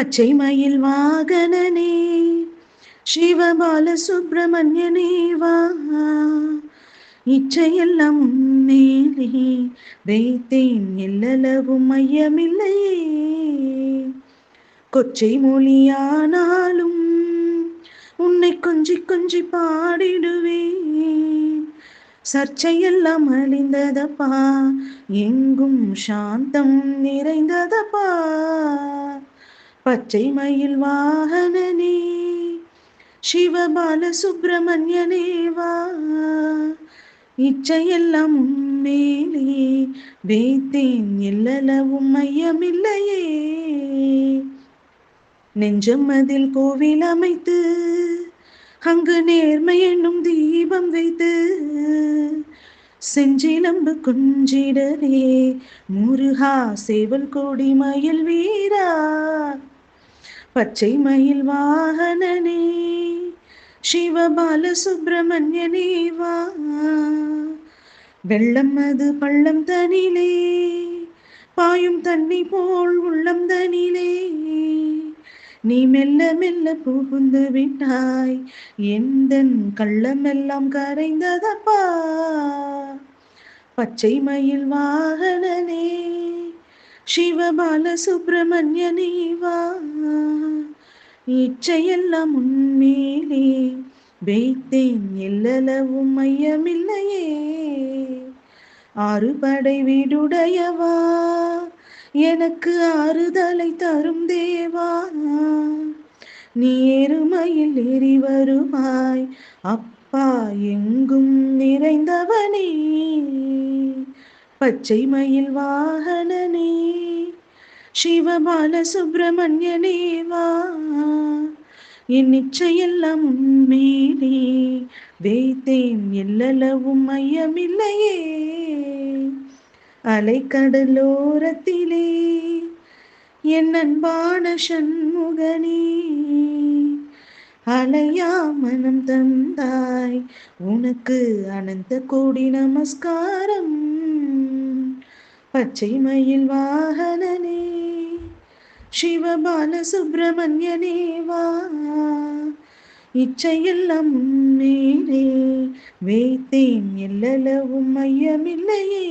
பச்சை மயில் வாகனனே சிவபால சுப்பிரமணியனே வா. இச்சையெல்லாம் மேலே வைத்தேன் எல்லளவும் மையமில்லையே. கொச்சை மொழியானாலும் உன்னை கொஞ்சி கொஞ்சி பாடிடுவேன் சர்ச்சையெல்லாம் அழிந்ததப்பா எங்கும் சாந்தம் நிறைந்ததப்பா. பச்சை மயில் வாகனனே சிவபால சுப்பிரமணியனே வா. இச்சையெல்லாம் மேலே வைத்தேன் எல்லளவும் மையமில்லையே நெஞ்சம் அதில் கோவில் அமைத்து அங்கு நேர்மை என்னும் தீபம் வைத்து செஞ்சிலம்பு குஞ்சிடரே முருகா சேவல் கோடி மயில் வீரா. பச்சை மயில் வாகனனே சிவபால சுப்பிரமணியனே வா. வெள்ளம் அது பள்ளம் தனிலே பாயும் தண்ணி போல் உள்ளம் தனிலே. நீ மெல்ல மெல்ல புகுந்து விட்டாய் எந்தன் கள்ளமெல்லாம் கரைந்ததப்பா? பச்சை மயில் வாகனனே. சிவபால சுப்பிரமணியனே வா இச்சையெல்லாம் உன்மேலே வைத்தேன் எல்லளவும் மையமில்லையே ஆறுபடை வீடுடையவா? எனக்கு ஆறுதலை தரும் தேவா? நீ எருமையில் ஏறி வருவாய் அப்பா எங்கும் நிறைந்தவனே. பச்சை மயில் வாகனனே. சிவபால சுப்பிரமணியனே வா. என் நிச்சயெல்லாம் உன்மேலே வைத்தேன் எல்லளவும் மையமில்லையே அலைக்கடலோரத்திலே என் அன்பான சண்முகனே. அலையா மனம் தந்தாய் உனக்கு அனந்த கோடி நமஸ்காரம். பச்சை மயில் வாகனனே சிவபால சுப்பிரமணியனே வா இச்சையெல்லாம் உன்மேலே வைத்தேன் எல்லளவும் மையமில்லையே